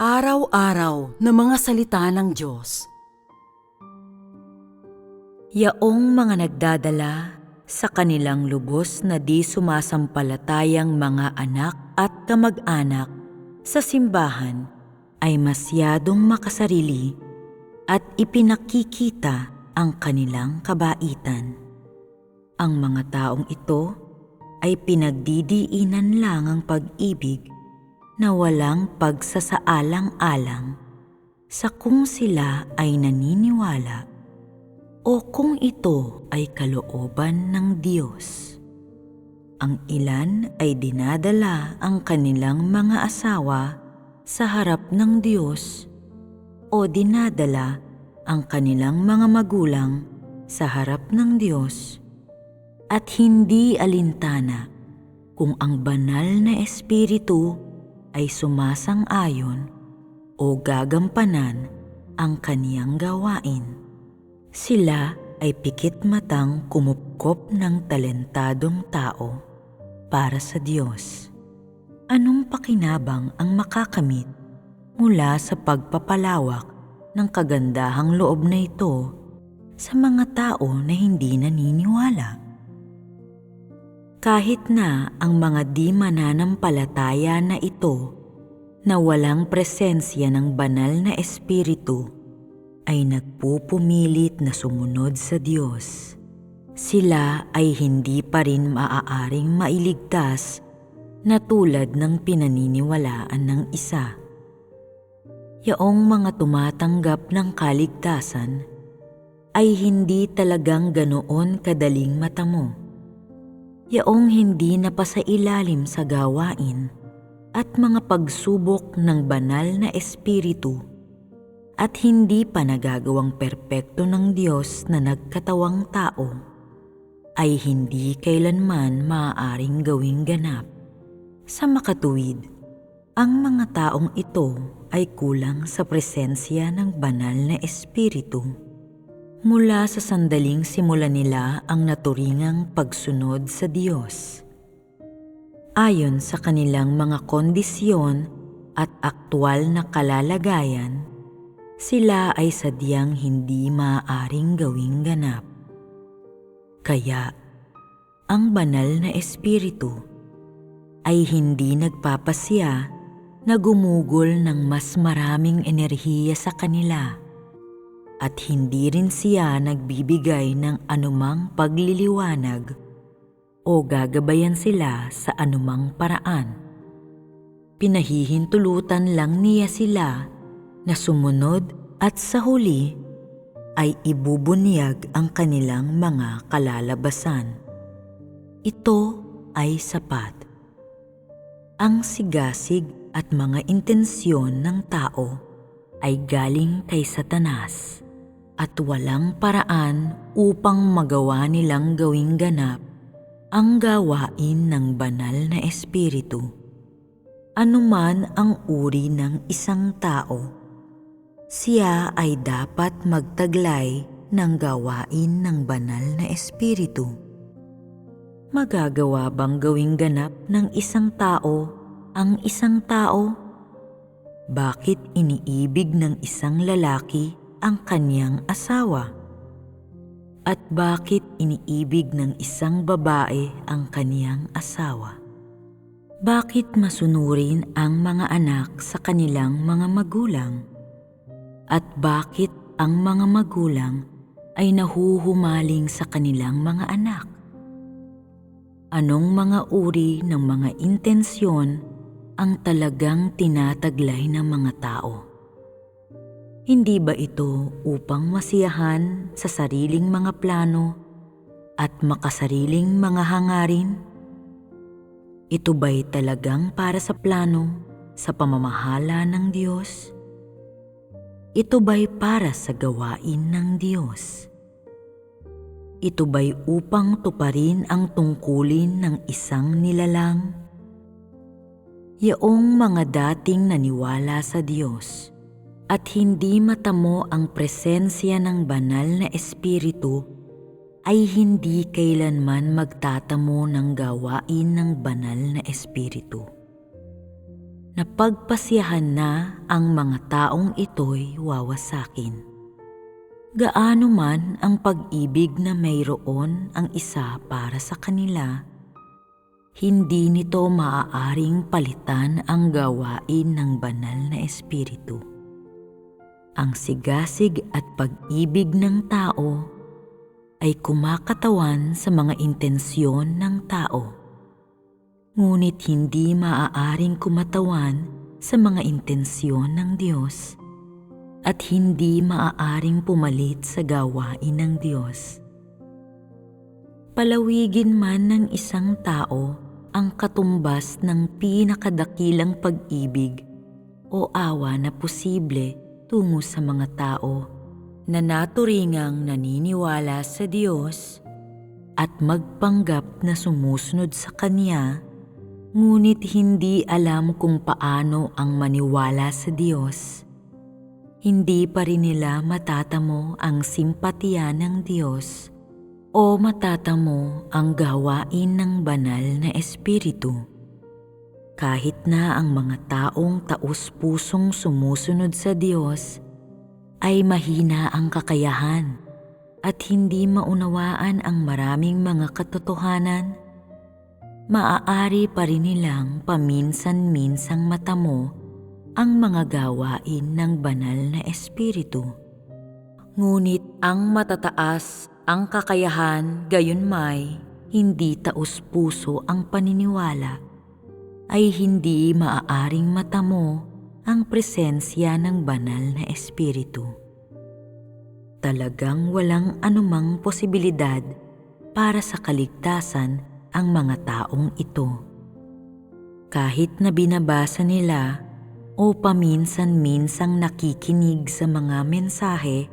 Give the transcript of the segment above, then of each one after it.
Araw-araw na mga salita ng Diyos. Yaong mga nagdadala sa kanilang lubos na di sumasampalatayang mga anak at kamag-anak sa simbahan ay masyadong makasarili at ipinakikita ang kanilang kabaitan. Ang mga taong ito ay pinagdidiinan lang ang pag-ibig na walang pagsasaalang-alang sa kung sila ay naniniwala o kung ito ay kalooban ng Diyos. Ang ilan ay dinadala ang kanilang mga asawa sa harap ng Diyos o dinadala ang kanilang mga magulang sa harap ng Diyos at hindi alintana kung ang banal na espiritu ay sumasang-ayon o gagampanan ang kaniyang gawain. Sila ay pikit matang kumupkop ng talentadong tao para sa Diyos. Anong pakinabang ang makakamit mula sa pagpapalawak ng kagandahang loob na ito sa mga tao na hindi naniniwala? Kahit na ang mga di mananampalataya na ito na walang presensya ng banal na espiritu ay nagpupumilit na sumunod sa Diyos. Sila ay hindi pa rin maaaring mailigtas na tulad ng pinaniniwalaan ng isa. Yaong mga tumatanggap ng kaligtasan ay hindi talagang ganoon kadaling matamo. Yaong hindi napasailalim sa gawain at mga pagsubok ng banal na espiritu at hindi pa nagagawang perpekto ng Diyos na nagkatawang tao ay hindi kailanman maaaring gawing ganap. Sa makatuwid, ang mga taong ito ay kulang sa presensya ng banal na espiritu. Mula sa sandaling simula nila ang naturingang pagsunod sa Diyos. Ayon sa kanilang mga kondisyon at aktwal na kalalagayan, sila ay sadyang hindi maaaring gawing ganap. Kaya, ang banal na espiritu ay hindi nagpapasya na gumugol ng mas maraming enerhiya sa kanila at hindi rin siya nagbibigay ng anumang pagliliwanag o gagabayan sila sa anumang paraan. Pinahihintulutan lang niya sila na sumunod at sa huli ay ibubunyag ang kanilang mga kalalabasan. Ito ay sapat. Ang sigasig at mga intensyon ng tao ay galing kay Satanas at walang paraan upang magawa nilang gawing ganap ang gawain ng banal na espiritu. Anuman ang uri ng isang tao, siya ay dapat magtaglay ng gawain ng banal na espiritu. Magagawa bang gawing ganap ng isang tao ang isang tao? Bakit iniibig ng isang lalaki ang kanyang asawa? At bakit iniibig ng isang babae ang kaniyang asawa? Bakit masunurin ang mga anak sa kanilang mga magulang? At bakit ang mga magulang ay nahuhumaling sa kanilang mga anak? Anong mga uri ng mga intensyon ang talagang tinataglay ng mga tao? Hindi ba ito upang masiyahan sa sariling mga plano at makasariling mga hangarin? Ito ba'y talagang para sa plano sa pamamahala ng Diyos? Ito ba'y para sa gawain ng Diyos? Ito ba'y upang tuparin ang tungkulin ng isang nilalang? Yaong mga dating naniwala sa Diyos at hindi matamo ang presensya ng banal na espiritu ay hindi kailanman magtatamo ng gawain ng banal na espiritu. na pagpasyahan na ang mga taong ito'y wawasakin. Gaano man ang pag-ibig na mayroon ang isa para sa kanila, hindi nito maaaring palitan ang gawain ng banal na espiritu. Ang sigasig at pag-ibig ng tao ay kumakatawan sa mga intensyon ng tao. Ngunit hindi maaaring kumatawan sa mga intensyon ng Diyos at hindi maaaring pumalit sa gawain ng Diyos. Palawigin man ng isang tao ang katumbas ng pinakadakilang pag-ibig o awa na posible tungo sa mga tao na naturingang naniniwala sa Diyos at magpanggap na sumusunod sa Kanya, ngunit hindi alam kung paano ang maniwala sa Diyos. Hindi pa rin nila matatamo ang simpatiya ng Diyos o matatamo ang gawain ng banal na Espiritu. Kahit na ang mga taong taus-pusong sumusunod sa Diyos ay mahina ang kakayahan at hindi maunawaan ang maraming mga katotohanan, maaari pa rin nilang paminsan-minsang matamo ang mga gawain ng banal na espiritu. Ngunit ang matataas ang kakayahan gayon may hindi taus-puso ang paniniwala ay hindi maaaring matamo ang presensya ng banal na espiritu. Talagang walang anumang posibilidad para sa kaligtasan ang mga taong ito. Kahit na binabasa nila o paminsan-minsang nakikinig sa mga mensahe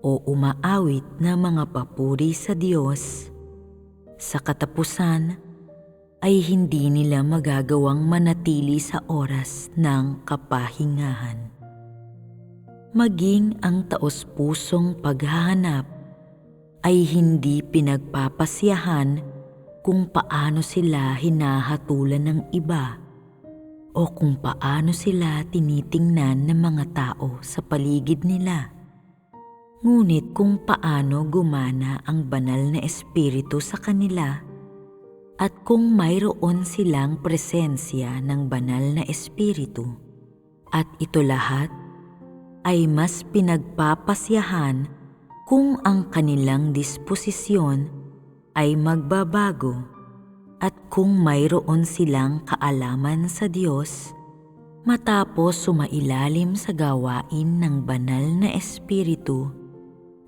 o umaawit na mga papuri sa Diyos, sa katapusan ay hindi nila magagawang manatili sa oras ng kapahingahan. Maging ang taos-pusong paghahanap ay hindi pinagpapasyahan kung paano sila hinahatulan ng iba o kung paano sila tinitingnan ng mga tao sa paligid nila. Ngunit kung paano gumana ang banal na espiritu sa kanila at kung mayroon silang presensya ng banal na espiritu at ito lahat ay mas pinagpapasyahan kung ang kanilang disposisyon ay magbabago at kung mayroon silang kaalaman sa Diyos matapos sumailalim sa gawain ng banal na espiritu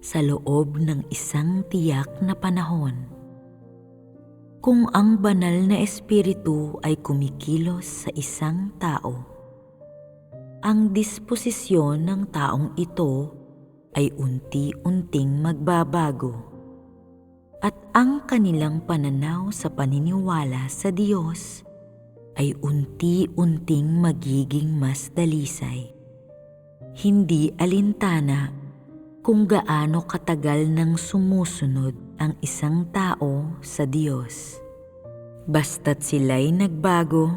sa loob ng isang tiyak na panahon. Kung ang banal na espiritu ay kumikilos sa isang tao, ang disposisyon ng taong ito ay unti-unting magbabago at ang kanilang pananaw sa paniniwala sa Diyos ay unti-unting magiging mas dalisay. Hindi alintana kung gaano katagal nang sumusunod ang isang tao sa Diyos. Basta't sila'y nagbago,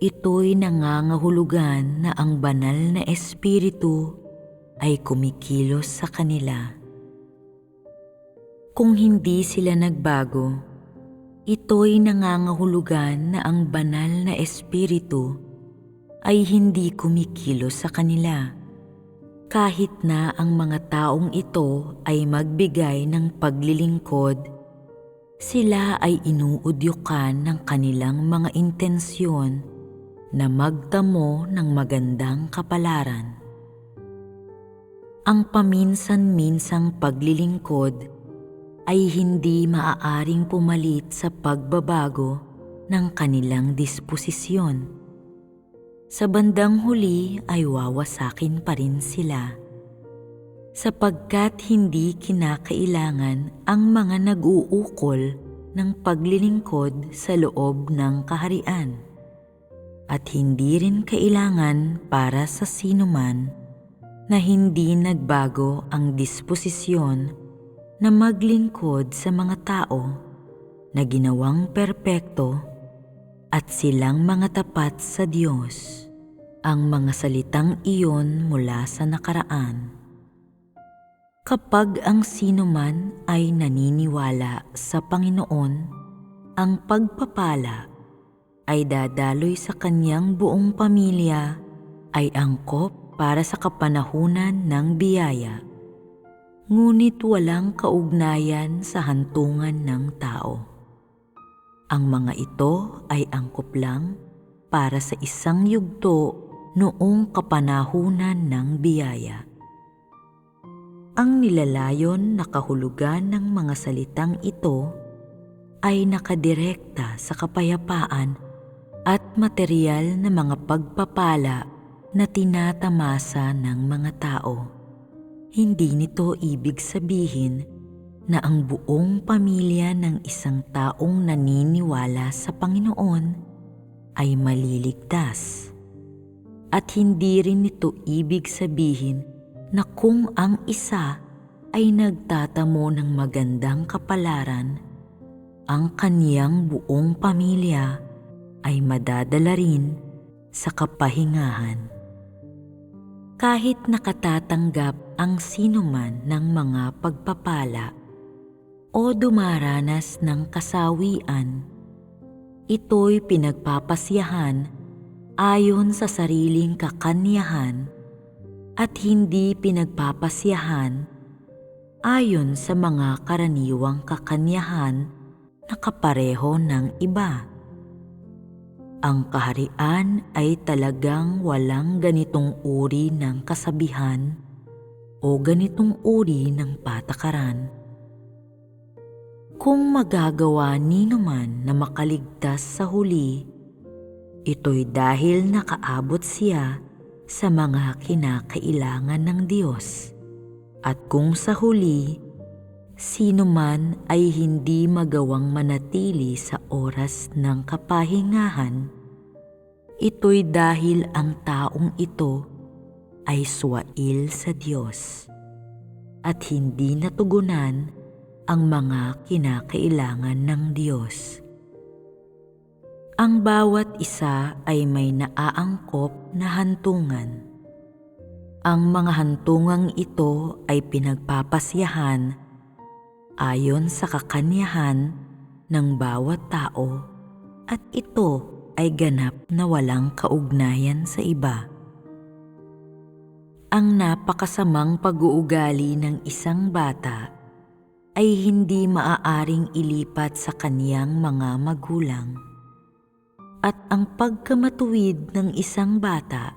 ito'y nangangahulugan na ang banal na espiritu ay kumikilos sa kanila. Kung hindi sila nagbago, ito'y nangangahulugan na ang banal na espiritu ay hindi kumikilos sa kanila. Kahit na ang mga taong ito ay magbigay ng paglilingkod, sila ay inuudyukan ng kanilang mga intensyon na magtamo ng magandang kapalaran. Ang paminsan-minsang paglilingkod ay hindi maaaring pumalit sa pagbabago ng kanilang disposisyon. Sa bandang huli ay wawasakin pa rin sila. Sapagkat hindi kinakailangan ang mga nag-uukol ng paglilingkod sa loob ng kaharian. At hindi rin kailangan para sa sinuman na hindi nagbago ang disposisyon na maglingkod sa mga tao na ginawang perpekto at silang mga tapat sa Diyos. Ang mga salitang iyon mula sa nakaraan. Kapag ang sino man ay naniniwala sa Panginoon, ang pagpapala ay dadaloy sa kanyang buong pamilya ay angkop para sa kapanahunan ng biyaya. Ngunit walang kaugnayan sa hantungan ng tao. Ang mga ito ay angkop lang para sa isang yugto noong kapanahunan ng biyaya. Ang nilalayon na kahulugan ng mga salitang ito ay nakadirekta sa kapayapaan at material na mga pagpapala na tinatamasa ng mga tao. Hindi nito ibig sabihin na ang buong pamilya ng isang taong naniniwala sa Panginoon ay maliligtas. At hindi rin nito ibig sabihin na kung ang isa ay nagtatamo ng magandang kapalaran, ang kaniyang buong pamilya ay madadala rin sa kapahingahan. Kahit nakatatanggap ang sinuman ng mga pagpapala o dumaranas ng kasawian, ito'y pinagpapasyahan ayon sa sariling kakanyahan at hindi pinagpapasyahan ayon sa mga karaniwang kakanyahan na kapareho ng iba. Ang kaharian ay talagang walang ganitong uri ng kasabihan o ganitong uri ng patakaran. Kung magagawa ni naman na makaligtas sa huli, ito'y dahil nakaabot siya sa mga kinakailangan ng Diyos. At kung sa huli, sino man ay hindi magawang manatili sa oras ng kapahingahan, ito'y dahil ang taong ito ay swail sa Diyos at hindi natugunan ang mga kinakailangan ng Diyos. Ang bawat isa ay may naaangkop na hantungan. Ang mga hantungang ito ay pinagpapasyahan ayon sa kakanyahan ng bawat tao at ito ay ganap na walang kaugnayan sa iba. Ang napakasamang pag-uugali ng isang bata ay hindi maaaring ilipat sa kaniyang mga magulang. At ang pagkamatuwid ng isang bata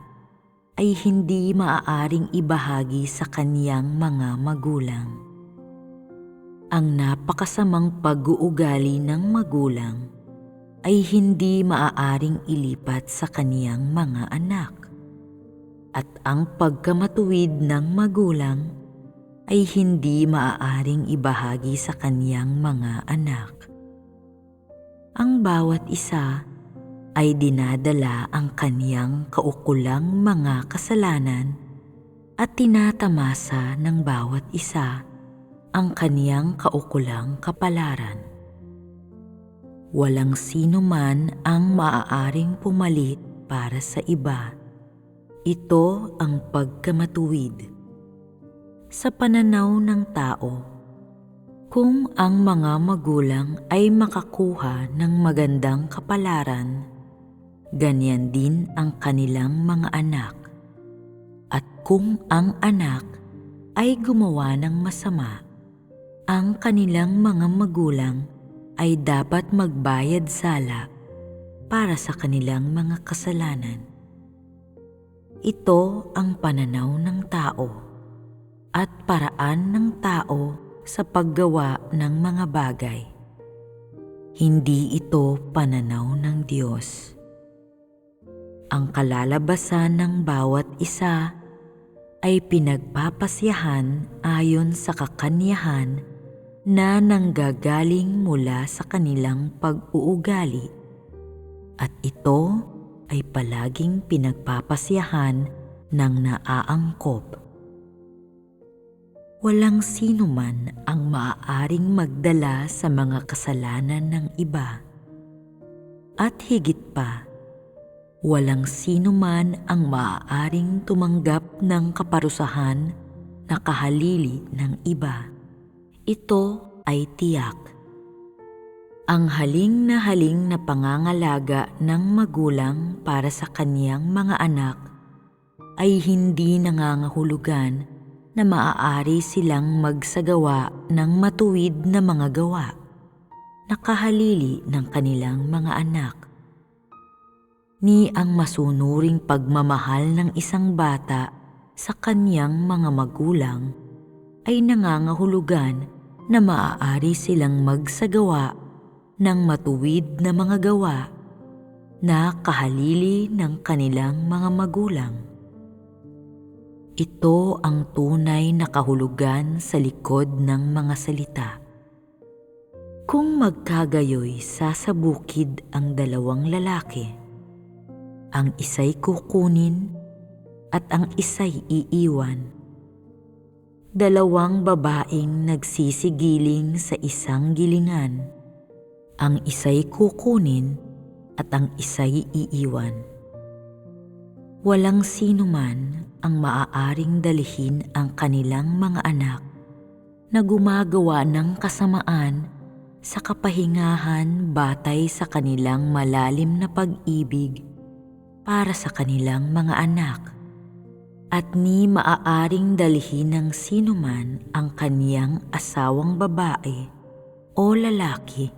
ay hindi maaaring ibahagi sa kaniyang mga magulang ang napakasamang pag-uugali ng magulang ay hindi maaaring ilipat sa kaniyang mga anak. At ang pagkamatuwid ng magulang ay hindi maaaring ibahagi sa kaniyang mga anak. Ang bawat isa ay dinadala ang kaniyang kaukulang mga kasalanan at tinatamasa ng bawat isa ang kaniyang kaukulang kapalaran. Walang sino man ang maaaring pumalit para sa iba. Ito ang pagkamatuwid. Sa pananaw ng tao, kung ang mga magulang ay makakuha ng magandang kapalaran, ganyan din ang kanilang mga anak. At kung ang anak ay gumawa ng masama, ang kanilang mga magulang ay dapat magbayad sala para sa kanilang mga kasalanan. Ito ang pananaw ng tao at paraan ng tao sa paggawa ng mga bagay. Hindi ito pananaw ng Diyos. Ang kalalabasan ng bawat isa ay pinagpapasyahan ayon sa kakanyahan na nanggagaling mula sa kanilang pag-uugali at ito ay palaging pinagpapasyahan ng naaangkop. Walang sino man ang maaaring magdala sa mga kasalanan ng iba. At higit pa, walang sino man ang maaaring tumanggap ng kaparusahan na kahalili ng iba. Ito ay tiyak. Ang haling na haling na pangangalaga ng magulang para sa kaniyang mga anak ay hindi nangangahulugan na maaari silang magsagawa ng matuwid na mga gawa na kahalili ng kanilang mga anak. Ni ang masunuring pagmamahal ng isang bata sa kanyang mga magulang ay nangangahulugan na maaari silang magsagawa ng matuwid na mga gawa na kahalili ng kanilang mga magulang. Ito ang tunay na kahulugan sa likod ng mga salita. Kung magkagayoy sasabukid ang dalawang lalaki, ang isa'y kukunin at ang isa'y iiwan. Dalawang babaeng nagsisigiling sa isang gilingan, ang isa'y kukunin at ang isa'y iiwan. Walang sino man ang maaaring dalhin ang kanilang mga anak na gumagawa ng kasamaan sa kapahingahan batay sa kanilang malalim na pag-ibig para sa kanilang mga anak at ni maaaring dalhin ng sino man ang kaniyang asawang babae o lalaki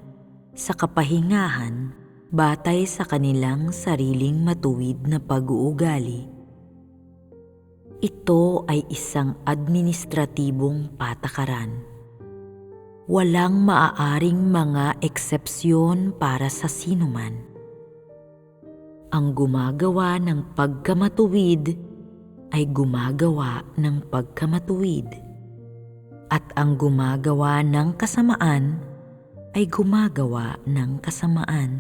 sa kapahingahan batay sa kanilang sariling matuwid na pag-uugali. Ito ay isang administratibong patakaran. Walang maaaring mga eksepsyon para sa sinuman. Ang gumagawa ng pagkamatuwid ay gumagawa ng pagkamatuwid. At ang gumagawa ng kasamaan ay gumagawa ng kasamaan.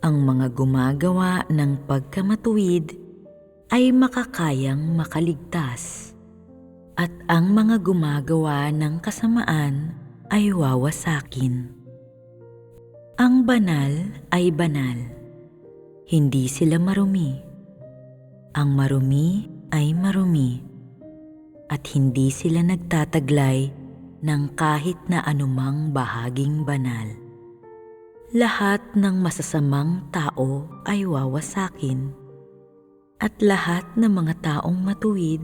Ang mga gumagawa ng pagkamatuwid ay makakayang makaligtas. At ang mga gumagawa ng kasamaan ay wawasakin. Ang banal ay banal. Hindi sila marumi. Ang marumi ay marumi. At hindi sila nagtataglay ng kahit na anumang bahaging banal. Lahat ng masasamang tao ay wawasakin. At lahat ng mga taong matuwid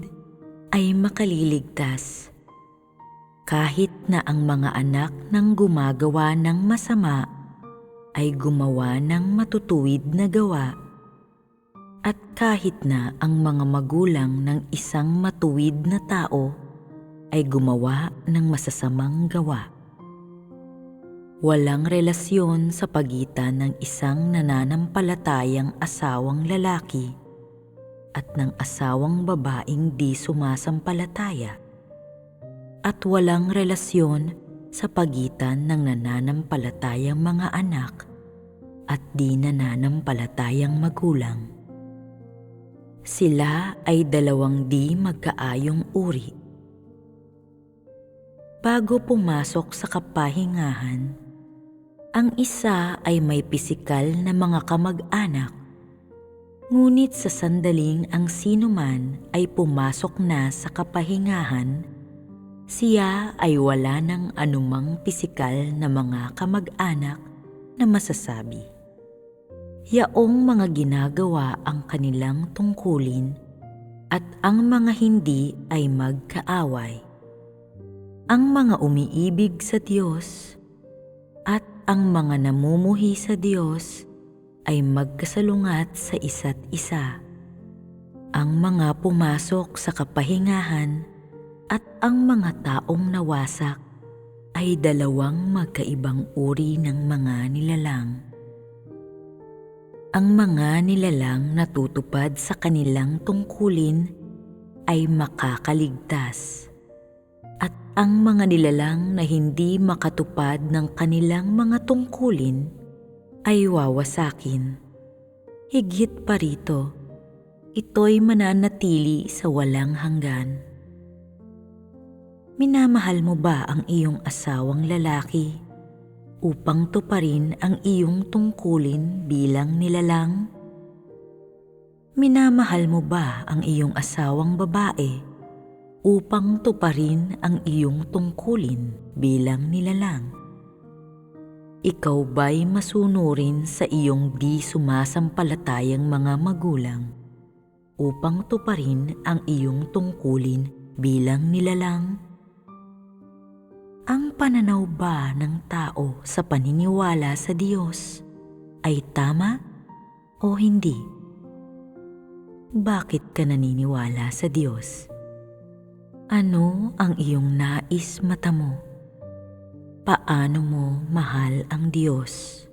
ay makaliligtas. Kahit na ang mga anak ng gumagawa ng masama ay gumawa ng matutuwid na gawa at kahit na ang mga magulang ng isang matuwid na tao ay gumawa ng masasamang gawa. Walang relasyon sa pagitan ng isang nananampalatayang asawang lalaki at ng asawang babaeng di sumasampalataya. At walang relasyon sa pagitan ng nananampalatayang mga anak at di nananampalatayang magulang. Sila ay dalawang di magkaayong uri. Bago pumasok sa kapahingahan, ang isa ay may pisikal na mga kamag-anak Ngunit sa sandaling ang sinuman ay pumasok na sa kapahingahan, siya ay wala ng anumang pisikal na mga kamag-anak na masasabi. Yaong mga ginagawa ang kanilang tungkulin at ang mga hindi ay magkaaway. Ang mga umiibig sa Diyos at ang mga namumuhi sa Diyos ay magkasalungat sa isa't isa. Ang mga pumasok sa kapahingahan at ang mga taong nawasak ay dalawang magkaibang uri ng mga nilalang. Ang mga nilalang natutupad sa kanilang tungkulin ay makakaligtas. At ang mga nilalang na hindi makatupad ng kanilang mga tungkulin ay wawasakin. Higit pa rito, ito'y mananatili sa walang hanggan. Minamahal mo ba ang iyong asawang lalaki? upang tuparin ang iyong tungkulin bilang nilalang? Minamahal mo ba ang iyong asawang babae upang tuparin ang iyong tungkulin bilang nilalang? Ikaw ba'y masunurin sa iyong di sumasampalatayang mga magulang upang tuparin ang iyong tungkulin bilang nilalang? Ang pananaw ba ng tao sa paniniwala sa Diyos ay tama o hindi? Bakit ka naniniwala sa Diyos? Ano ang iyong nais mata mo? Paano mo mahal ang Diyos?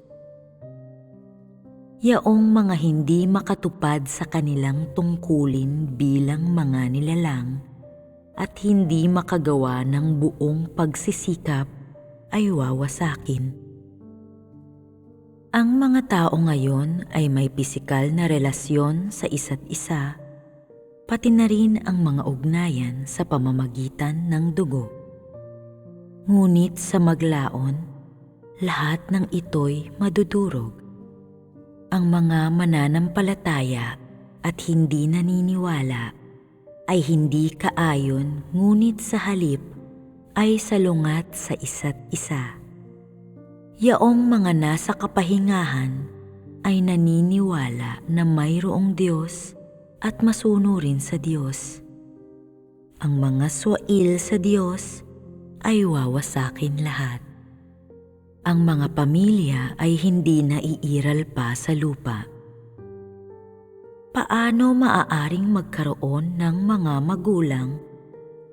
Yaong mga hindi makatupad sa kanilang tungkulin bilang mga nilalang at hindi makagawa ng buong pagsisikap ay wawasakin. Ang mga tao ngayon ay may pisikal na relasyon sa isa't isa, pati na rin ang mga ugnayan sa pamamagitan ng dugo. Ngunit sa maglaon, lahat ng ito'y madudurog. Ang mga mananampalataya at hindi naniniwala ay hindi kaayon ngunit sa halip ay salungat sa isa't isa. Yaong mga nasa kapahingahan ay naniniwala na mayroong Diyos at masunurin sa Diyos. Ang mga swail sa Diyos ay wawasakin lahat. Ang mga pamilya ay hindi naiiral pa sa lupa. Paano maaaring magkaroon ng mga magulang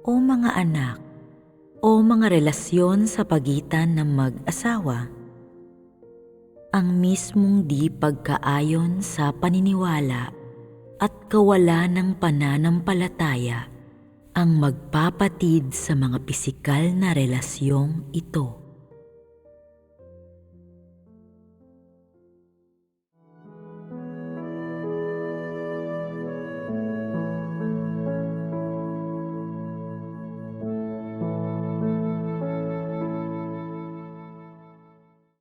o mga anak o mga relasyon sa pagitan ng mag-asawa? Ang mismong di pagkaayon sa paniniwala at kawalan ng pananampalataya ang magpapatid sa mga pisikal na relasyong ito.